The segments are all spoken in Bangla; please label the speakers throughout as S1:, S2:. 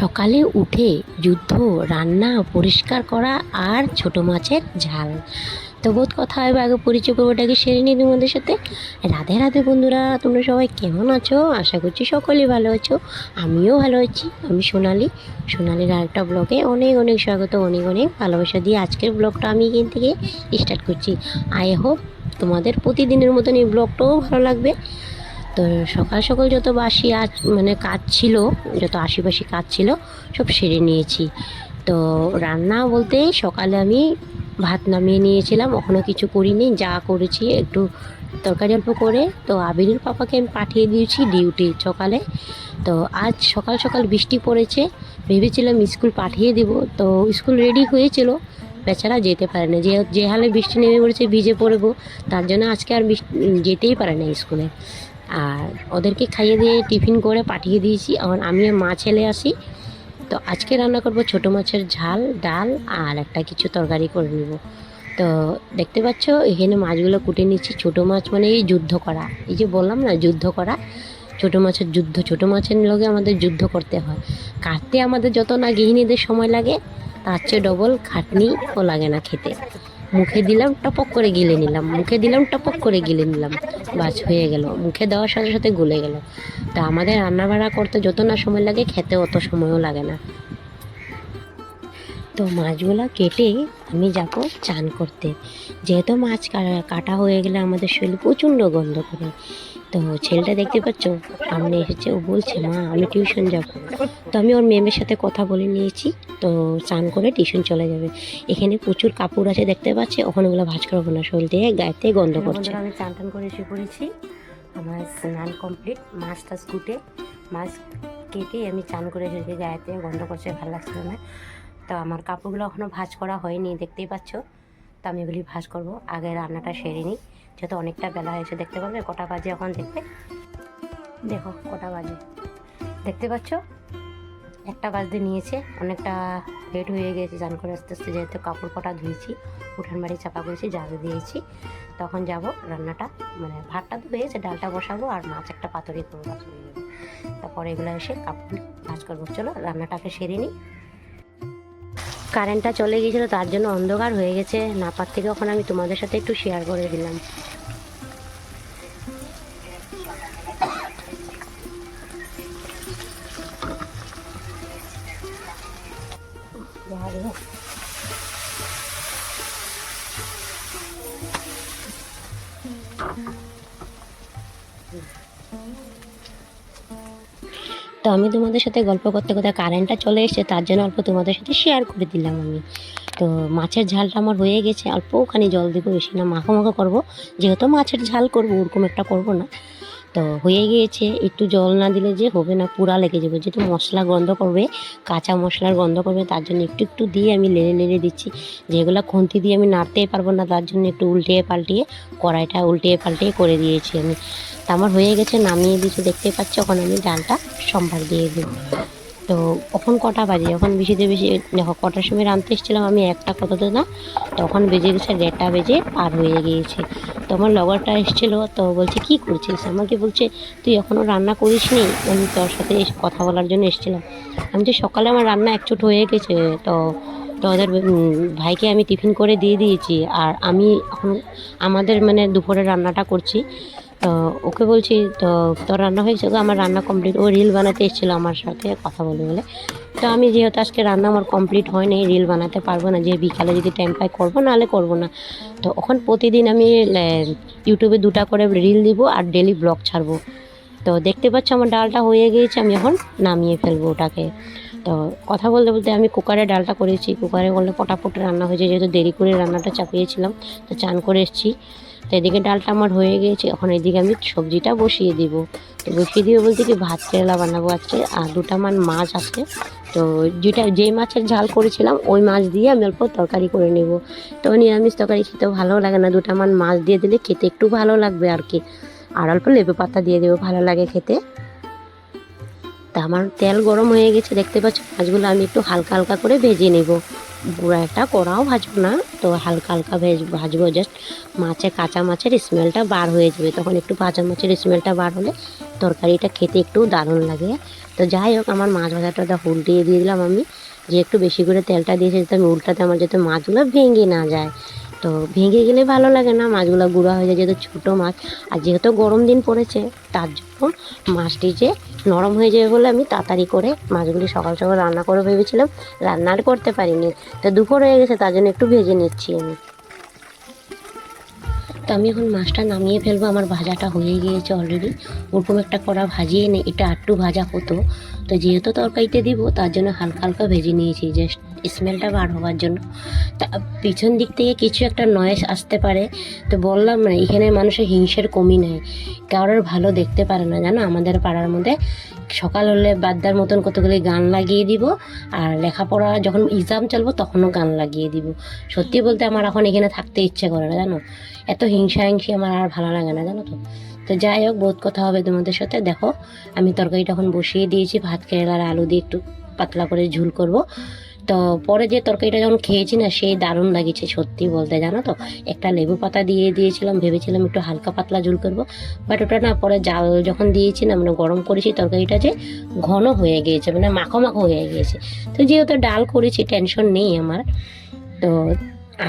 S1: সকালে উঠে যুদ্ধ, রান্না পরিষ্কার করা আর ছোট মাছের ঝাল। তো বোধ কথা হবে আগে পরিচয় পর্বটাকে সেরে নিই তোমাদের সাথে। রাধে রাধে বন্ধুরা, তোমরা সবাই কেমন আছো? আশা করছি সকলেই ভালো আছো। আমিও ভালো আছি, আমি সোনালি। সোনালির আরেকটা ব্লগে অনেক অনেক স্বাগত, অনেক অনেক ভালোবাসা দিয়ে আজকের ব্লগটা আমি এখান থেকে স্টার্ট করছি। আই হোপ তোমাদের প্রতিদিনের মতন এই ব্লগটাও ভালো লাগবে। তো সকাল সকাল যত বাসি আজ মানে কাজ ছিল, যত আশিপাশি কাজ ছিল, সব সেরে নিয়েছি। তো রান্না বলতে সকালে আমি ভাত নামিয়ে নিয়েছিলাম ওখানে কিছু করিনি, যা করেছি একটু তরকারি অল্প করে। তো আবিরের পাপাকে আমি পাঠিয়ে দিয়েছি ডিউটি সকালে। তো আজ সকাল সকাল বৃষ্টি পড়েছে, ভেবেছিলাম স্কুল পাঠিয়ে দিব। তো স্কুল রেডি হয়েছিল, বেচারা যেতে পারে না। যে যে হালে বৃষ্টি নেমে পড়েছে ভিজে পড়ব, তার জন্য আজকে আর যেতেই পারে না স্কুলে। আর ওদেরকে খাইয়ে দিয়ে টিফিন করে পাঠিয়ে দিয়েছি। এখন আমি আর মা ছেলে আসি তো আজকে রান্না করব ছোট মাছের ঝাল, ডাল আর একটা কিছু তরকারি করে নেব। তো দেখতে পাচ্ছ, এখানে মাছগুলো কুটে নিচ্ছি। ছোট মাছ মানে এই যুদ্ধ করা। এই যে বললাম না, যুদ্ধ করা। ছোট মাছের যুদ্ধ, ছোট মাছের লগে আমাদের যুদ্ধ করতে হয়। কাটতে আমাদের যত না গৃহিণীদের সময় লাগে, তার চেয়ে ডবল খাটনি ও লাগে না খেতে। মুখে দিলাম, টপক করে গিলে নিলাম। মুখে দিলাম, টপক করে গিলে নিলাম। বাস, হয়ে গেল। মুখে দেওয়ার সাথে সাথে গলে গেল। তা আমাদের রান্না বান্না করতে যত না সময় লাগে, খেতে অত সময়ও লাগে না। তো মাছগুলো কেটে আমি যাব চান করতে। যেহেতু মাছ কাটা হয়ে গেলে আমাদের শরীর প্রচণ্ড গন্ধ করে। তো ছেলেটা দেখতে পাচ্ছ সামনে এসেছে ও বলছে মা আমি টিউশন যাব। তো আমি ওর ম্যামের সাথে কথা বলে নিয়েছি তো চান করে টিউশন চলে যাবে। এখানে প্রচুর কাপড় আছে দেখতে পাচ্ছি? ওখানে ওগুলো ভাজ করব না শরীর দিয়ে গায়েতে গন্ধ করছে। আমি চান টান করে এসে পড়েছি। আমার স্নান কমপ্লিট মাছ টাছ কুটে মাছ কেটে আমি চান করে এসেছি গায়েতে গন্ধ করছে ভালো লাগছিল না। তো আমার কাপড়গুলো এখনও ভাজ করা হয়নি, দেখতেই পাচ্ছ? তো আমি এগুলি ভাজ করব, আগে রান্নাটা সেরে নিই, যেহেতু অনেকটা বেলা হয়েছে, দেখতে পারবে? কটা বাজে এখন দেখবে দেখো, কটা বাজে। দেখতে পাচ্ছ? একটা বাজতে নিয়েছে, অনেকটা লেট হয়ে গেছে চান করে আস্তে আস্তে, যেহেতু কাপড় কটা ধুয়েছি, উঠান বাড়ি চাপা করেছি, জাল দিয়েছি, তখন যাব রান্নাটা মানে ভাতটা তো হয়েছে, ডালটা বসাবো, আর মাছ একটা পাতুরি করব তারপরে এগুলো এসে কাপড় ভাজ করব। চলো, রান্নাটাকে সেরে নিই। কারেন্টটা চলে গিয়েছিল, তার জন্য অন্ধকার হয়ে গেছে। নাপার থেকে ওখানে আমি তোমাদের সাথে একটু শেয়ার করে দিলাম। তো আমি তোমাদের সাথে গল্প করতে করতে কারেন্টটা চলে এসেছে, তার জন্য অল্প তোমাদের সাথে শেয়ার করে দিলাম আমি। তো মাছের ঝালটা আমার হয়ে গেছে, অল্প ওখানে জল দিব, বেশি না, মাখো মাখো করব। যেহেতু মাছের ঝাল করব, ওরকম একটা করব না। তো হয়ে গিয়েছে। একটু জল না দিলে যে হবে না, পুরা লেগে যাবে। যেহেতু মশলা গন্ধ করবে, কাঁচা মশলার গন্ধ করবে, তার জন্য একটু একটু দিয়ে আমি লেড়ে লেড়ে দিচ্ছি। যেগুলো খুন্তি দিয়ে আমি নাড়তেই পারব না, তার জন্য একটু উল্টিয়ে পাল্টিয়ে, কড়াইটা উল্টিয়ে পাল্টিয়ে করে দিয়েছি আমি। তা আমার হয়ে গেছে, নামিয়ে দিয়েছি, দেখতে পাচ্ছি? ওখানে আমি ডালটা সম্ভার দিয়ে দিই। তো কখন কটা বাজে যখন বেশিতে বেশি, দেখো কটার সময় রাঁধতে এসেছিলাম আমি একটা কততে না তখন বেজে গেছে দেড়টা বেজে পার হয়ে গিয়েছে। তো আমার লগরটা এসেছিল, তো বলছে, কি করছিস? আমাকে বলছে, তুই এখনও রান্না করিস নি আমি তোর সাথে কথা বলার জন্য এসেছিলাম। আমি তো সকালে আমার রান্না একচুট হয়ে গেছে, তো তো ওদের ভাইকে আমি টিফিন করে দিয়ে দিয়েছি, আর আমি এখন আমাদের মানে দুপুরে রান্নাটা করছি। তো ওকে বলছি, তো তোর রান্না হয়েছে গো? আমার রান্না কমপ্লিট ও রিল বানাতে এসেছিল আমার সাথে, কথা বলে বলে। তো আমি যেহেতু আজকে রান্না আমার কমপ্লিট হয় হয়নি রিল বানাতে পারব না, যে বিকালে যদি টাইম পাই করব, নাহলে করব না। তো এখন প্রতিদিন আমি ইউটিউবে দুটা করে রিল দিব আর ডেলি ব্লগ ছাড়বো। তো দেখতে পাচ্ছ আমার ডালটা হয়ে গিয়েছে, আমি এখন নামিয়ে ফেলব ওটাকে। তো কথা বলতে বলতে আমি কুকারে ডালটা করেছি কুকারে করলে পটাপট রান্না হয়েছে, যেহেতু দেরি করে রান্নাটা চাপিয়েছিলাম, তো চান করে এসেছি। তো এদিকে ডালটা আমার হয়ে গিয়েছে, এখন এদিকে আমি সবজিটা বসিয়ে দিব। তো বসিয়ে দিব বলতে কি ভাত, কেরালা বানাবো আজকে, আর দুটা মান মাছ আছে। তো যেটা, যেই মাছের ঝাল করেছিলাম, ওই মাছ দিয়ে আমি অল্প তরকারি করে নেব। তো নিরামিষ তরকারি খেতে ভালো লাগে না, দুটা মান মাছ দিয়ে দিলে খেতে একটু ভালো লাগবে আর কি। আর অল্প লেবু পাতা দিয়ে দেবো, ভালো লাগে খেতে। তা আমার তেল গরম হয়ে গেছে, দেখতে পাচ্ছ মাছগুলো আমি একটু হালকা হালকা করে ভেজে নেব। একটা কড়াও ভাজবো না, তো হালকা হালকা ভেজ, ভাজবো জাস্ট মাছে কাঁচা মাছের স্মেলটা বার হয়ে যাবে, তখন একটু কাঁচা মাছের স্মেলটা বার হলে তরকারিটা খেতে একটু দারুণ লাগে। তো যাই হোক, আমার মাছ ভাজাটা উল্টিয়ে দিয়ে দিলাম আমি, যে একটু বেশি করে তেলটা দিয়েছে, যাতে আমি উল্টাতে আমার যাতে মাছগুলো ভেঙে না যায়। তো ভেঙে গেলে ভালো লাগে না, মাছগুলো গুঁড়া হয়ে যায় যেহেতু ছোটো মাছ। আর যেহেতু গরম দিন পড়েছে, তার জন্য মাছটি যে নরম হয়ে যাবে বলে আমি তাড়াতাড়ি করে মাছগুলি সকাল সকাল রান্না করে ভেবেছিলাম, রান্না আর করতে পারিনি। তো দুপুর হয়ে গেছে, তার জন্য একটু ভেজে নিচ্ছি আমি। তো আমি এখন মাছটা নামিয়ে ফেলব, আমার ভাজাটা হয়ে গিয়েছে অলরেডি ওরকম একটা কড়া ভাজিয়ে নে, এটা আটটু ভাজা হতো। তো যেহেতু তরকারিতে দিব, তার জন্য হালকা হালকা ভেজে নিয়েছি জাস্ট স্মেলটা বার হওয়ার জন্য। তা পিছন দিক থেকে কিছু একটা নয়েস আসতে পারে। তো বললাম না, এখানে মানুষের হিংসের কমই নেই। কারোর ভালো দেখতে পারে না, জানো? আমাদের পাড়ার মধ্যে সকাল হলে বাদ্দার মতন কতগুলি গান লাগিয়ে দিব আর লেখাপড়া যখন এক্সাম চলবো তখনও গান লাগিয়ে দিব। সত্যি বলতে আমার এখন এখানে থাকতে ইচ্ছে করে না, জানো? এত হিংসা হিংসি আমার আর ভালো লাগে না, জানো তো? তো যাই হোক, বহুত কথা হবে তোমাদের সাথে। দেখো, আমি তরকারিটা এখন বসিয়ে দিয়েছি। ভাত কেরালার আলু দিয়ে একটু পাতলা করে ঝুল করব। তো পরে যে তরকারিটা যখন খেয়েছি না, সেই দারুণ লাগিয়েছে সত্যি বলতে, জানো তো? একটা লেবু পাতা দিয়ে দিয়েছিলাম, ভেবেছিলাম একটু হালকা পাতলা ঝুল করব বাট ওটা না পরে জাল যখন দিয়েছি না মানে গরম করেছি তরকারিটা যে ঘন হয়ে গিয়েছে মানে মাখো মাখো হয়ে গিয়েছে। তো যেহেতু ডাল করেছি টেনশন নেই আমার। তো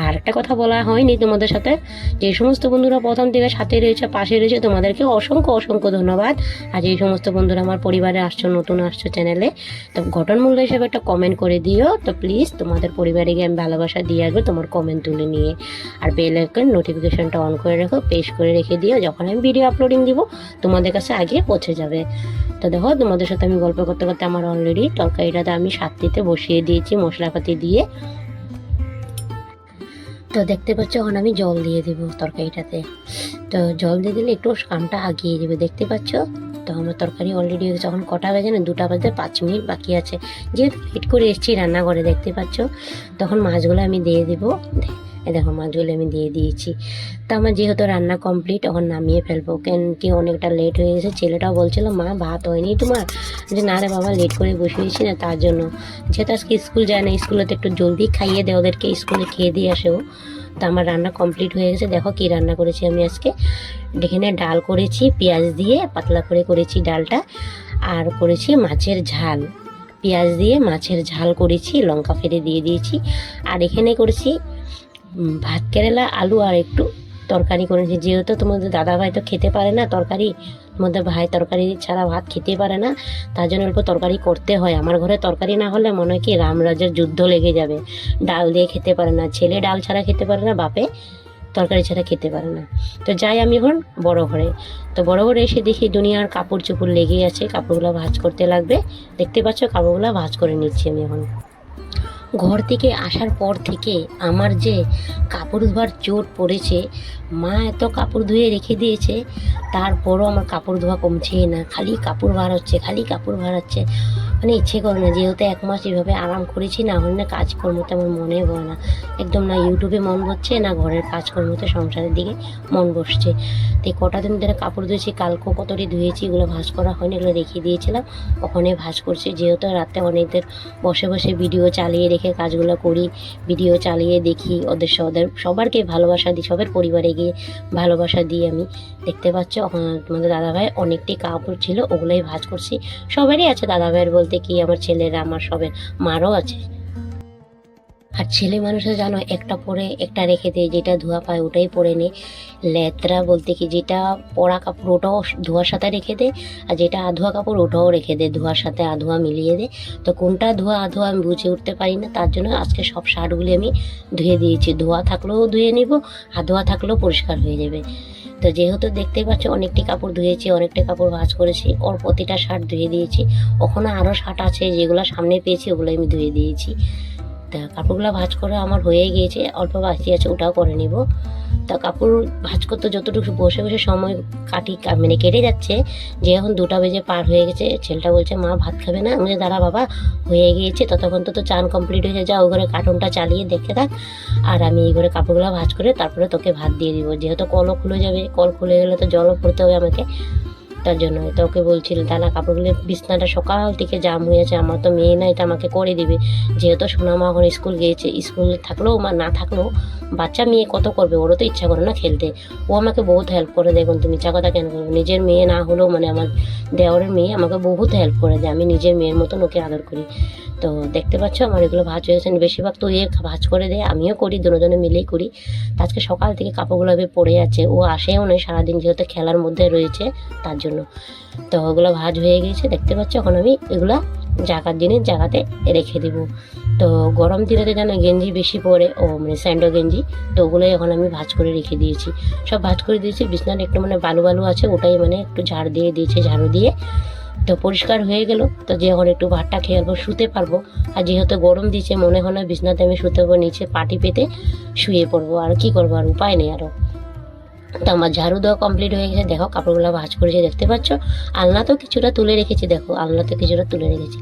S1: আর একটা কথা বলা হয়নি তোমাদের সাথে, যে সমস্ত বন্ধুরা প্রথম থেকে সাথে রয়েছে, পাশে রয়েছে, তোমাদেরকে অসংখ্য অসংখ্য ধন্যবাদ। আর এই সমস্ত বন্ধুরা আমার পরিবারে আসছো, নতুন আসছো চ্যানেলে তো ঘটনমূল্য হিসেবে একটা কমেন্ট করে দিও। তো প্লিজ তোমাদের পরিবারে গিয়ে আমি ভালোবাসা দিয়ে আসব তোমার কমেন্ট তুলে নিয়ে। আর বেল আইকন নোটিফিকেশনটা অন করে রেখো পেশ করে রেখে দিও। যখন আমি ভিডিও আপলোডিং দিব, তোমাদের কাছে আগে পৌঁছে যাবে। তো দেখো, তোমাদের সাথে আমি গল্প করতে করতে আমার অলরেডি তরকারিটাতে আমি সাতটিতে বসিয়ে দিয়েছি, মশলাপাতি দিয়ে। তো দেখতে পাচ্ছ, এখন আমি জল দিয়ে দেবো তরকারিটাতে। তো জল দিয়ে দিলে একটু কামটা আগিয়ে যাবে, দেখতে পাচ্ছ? তো আমার তরকারি অলরেডি হয়ে গেছে, এখন কটা বাজে না, দুটা বাজতে পাঁচ মিনিট বাকি আছে। যেহেতু লেট করে এসেছি রান্নাঘরে, দেখতে পাচ্ছ? তখন মাছগুলো আমি দিয়ে দেবো দেখো মাছগুলো আমি দিয়ে দিয়েছি। তো আমার যেহেতু রান্না কমপ্লিট এখন নামিয়ে ফেলব। কেন কি অনেকটা লেট হয়ে গেছে, ছেলেটাও বলছিল, মা, ভাত হয়নি তোমার? যে, না রে বাবা লেট করে বসিয়েছি না, তার জন্য। যেহেতু আজকে স্কুল যায় না স্কুলে তো একটু জলদি খাইয়ে দেয় ওদেরকে স্কুলে খেয়ে দিয়ে আসেও তো আমার রান্না কমপ্লিট হয়ে গেছে, দেখো কি রান্না করেছি আমি আজকে। এখানে ডাল করেছি, পেঁয়াজ দিয়ে পাতলা করে করেছি ডালটা, আর করেছি মাছের ঝাল। পেঁয়াজ দিয়ে মাছের ঝাল করেছি, লঙ্কা ফেলে দিয়ে দিয়েছি। আর এখানে করেছি ভাত কেরালা, আলু আর একটু তরকারি করেছি। যেহেতু তোমাদের দাদা ভাই তো খেতে পারে না তরকারি, তোমাদের ভাই তরকারি ছাড়া ভাত খেতে পারে না, তার জন্য অল্প তরকারি করতে হয়। আমার ঘরে তরকারি না হলে মনে হয় কি রামরাজের যুদ্ধ লেগে যাবে। ডাল দিয়ে খেতে পারে না, ছেলে ডাল ছাড়া খেতে পারে না, বাপে তরকারি ছাড়া খেতে পারে না। তো যাই আমি এখন বড় ঘরে। তো বড় ঘরে এসে দেখি দুনিয়ার কাপড় চোপড় লেগেই আছে, কাপড়গুলো ভাজ করতে লাগবে। দেখতে পাচ্ছ কাপড়গুলো ভাজ করে নিচ্ছি আমি এখন। ঘর থেকে আসার পর থেকে আমার যে কাপড় ধোয়ার চোট পড়েছে, মা এত কাপড় ধুয়ে রেখে দিয়েছে, তারপরও আমার কাপড় ধোয়া কমছেই না। খালি কাপড় ভাড়াচ্ছে খালি কাপড় ভাড়াচ্ছে মানে ইচ্ছে করে না, যেহেতু এক মাস এভাবে আরাম করেছি, না হলে না কাজকর্মতে আমার মনে হয় না। একদম না ইউটিউবে মন বসছে, না ঘরের কাজকর্মতে সংসারের দিকে মন বসছে। তো কটা দিন ধরে কাপড় ধুয়েছি কালকেও কতটি ধুয়েছি, এগুলো ভাঁজ করা হয়নি, এগুলো রেখে দিয়েছিলাম। ওখানে ভাঁজ করছি, যেহেতু রাতে অনেকদের বসে বসে ভিডিও চালিয়ে রেখে কাজগুলো করি ভিডিও চালিয়ে দেখি, ওদের ওদের সবারকে ভালোবাসা দিই, সবার পরিবারে গিয়ে ভালোবাসা দিই আমি। দেখতে পাচ্ছ, ওখানে তোমাদের দাদাভাই অনেকটি কাপড় ছিল, ওগুলোই ভাজ করছি। সবারই আছে দাদাভাইয়ের বলতে কি আমার ছেলেরা, আমার সবের মারও আছে। আর ছেলে মানুষের জানো, একটা পরে একটা রেখে দেয়, যেটা ধোয়া পায় ওটাই পরে নে লেতরা বলতে কি, যেটা পরা কাপড় ওটাও ধোয়ার সাথে রেখে দে আর যেটা আধোয়া কাপড় ওটাও রেখে দে ধোয়ার সাথে আধোয়া মিলিয়ে দে তো কোনটা ধোয়া আধোয়া আমি বুঝে উঠতে পারি না, তার জন্য আজকে সব শার্টগুলি আমি ধুয়ে দিয়েছি। ধোয়া থাকলেও ধুয়ে নিব আধোয়া থাকলেও পরিষ্কার হয়ে যাবে। তো যেহেতু দেখতেই পাচ্ছ অনেকটি কাপড় ধুয়েছি, অনেকটা কাপড় ভাজ করেছি, ওর প্রতিটা শার্ট ধুয়ে দিয়েছি। ওখানে আরও শার্ট আছে যেগুলো সামনে পেয়েছি ওগুলো আমি ধুয়ে দিয়েছি। তা কাপড়গুলো ভাঁজ করে আমার হয়ে গিয়েছে, অল্প বাকি আছে, ওটাও করে নিব। তা কাপড় ভাঁজ করতে যতটুকু বসে বসে সময় কাটি মানে কেটে যাচ্ছে, যে এখন দুটা বেজে পার হয়ে গেছে, ছেলেটা বলছে, মা, ভাত খাবে না? আমি দাঁড়া বাবা, হয়ে গিয়েছে। ততক্ষণ তো তো চান কমপ্লিট হয়ে যা, ওই ঘরে কার্টুনটা চালিয়ে দেখে থাক। আর আমি এই ঘরে কাপড়গুলো ভাঁজ করে তারপরে তোকে ভাত দিয়ে দিব। যেহেতু কলও খুলে যাবে, কল খুলে গেলে তো জলও পড়তে হবে আমাকে। তার জন্য। তো ওকে বলছিল দাদা কাপড়গুলো, বিছনাটা সকাল থেকে জাম হয়েছে, আমার তো মেয়ে নাই, তো আমাকে করে দিবে। যেহেতু সোনামা এখন স্কুল গিয়েছে, স্কুল থাকলেও বা না থাকলেও বাচ্চা মেয়ে কত করবে, ওরও তো ইচ্ছা করে না খেলতে। ও আমাকে বহুত হেল্প করে, দেখুন তুমি ইচ্ছা কথা কেন করবে? নিজের মেয়ে না হলেও মানে আমার দেওয়ারের মেয়ে আমাকে বহুত হেল্প করে দেয়, আমি নিজের মেয়ের মতন ওকে আদর করি। তো দেখতে পাচ্ছ আমার এগুলো ভাজ হয়েছে, বেশিরভাগ তো এ ভাজ করে দেয়, আমিও করি, দুজনে মিলেই করি। তো আজকে সকাল থেকে কাপড়গুলো পড়ে আছে, ও আসেও নয় সারাদিন যেহেতু খেলার মধ্যে রয়েছে, তার জন্য তো ওগুলো ভাজ হয়ে গেছে দেখতে পাচ্ছ? এখন আমি এগুলো জাগার দিনের জায়গাতে রেখে দিব। তো গরম দিনেতে যেন গেঞ্জি বেশি পরে, ও মানে স্যান্ডো গেঞ্জি, তো ওগুলোই এখন আমি ভাজ করে রেখে দিয়েছি। সব ভাজ করে দিয়েছি বিছনাটা একটু মানে বালু বালু আছে, ওটাই মানে একটু ঝাড় দিয়ে দিয়েছে, ঝাড়ু দিয়ে। তো পরিষ্কার হয়ে গেল। তো যখন একটু ভাতটা খেয়ে অল্প শুতে পারব। আর যেহেতু গরম দিচ্ছে মনে হয় না বিছনাতে আমি শুতে পারব, নিচে পাটি পেতে শুয়ে পড়ব। আর কি করব? আর উপায় নেই আরও তো আমার ঝাড়ু দেওয়া কমপ্লিট হয়ে গেছে। দেখো, কাপড়গুলো ভাজ করেছে, দেখতে পাচ্ছ? আলনা তো কিছুটা তুলে রেখেছি, দেখো আলনা তো কিছুটা তুলে রেখেছি।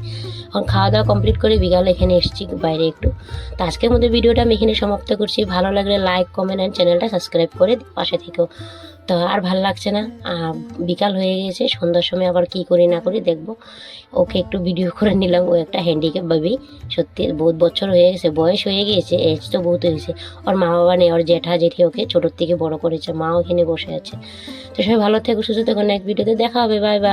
S1: এখন খাওয়া দাওয়া কমপ্লিট করে বিকালে এখানে এসেছি, বাইরে একটু। তো আজকের মধ্যে ভিডিওটা আমি এখানে সমাপ্ত করছি। ভালো লাগলে লাইক কমেন্ট অ্যান্ড চ্যানেলটা সাবস্ক্রাইব করে পাশে থেকেও তো আর ভালো লাগছে না। বিকাল হয়ে গেছে, সন্ধ্যার সময় আবার কি করি না করি দেখব। ওকে একটু ভিডিও করে নিলাম, ও একটা হ্যান্ডিক্যাপ ভাবি সত্যি, বহুত বছর হয়ে গেছে, বয়স হয়ে গিয়েছে এজ তো বহুত হয়েছে। ওর মা বাবা নেই, ওর জেঠা জেঠি ওকে ছোটোর থেকে বড় করেছে, মা ওখানে বসে আছে। তো সবাই ভালো থেকো, সুস্থ থেকো নেক্সট ভিডিওতে দেখা হবে বাই বাই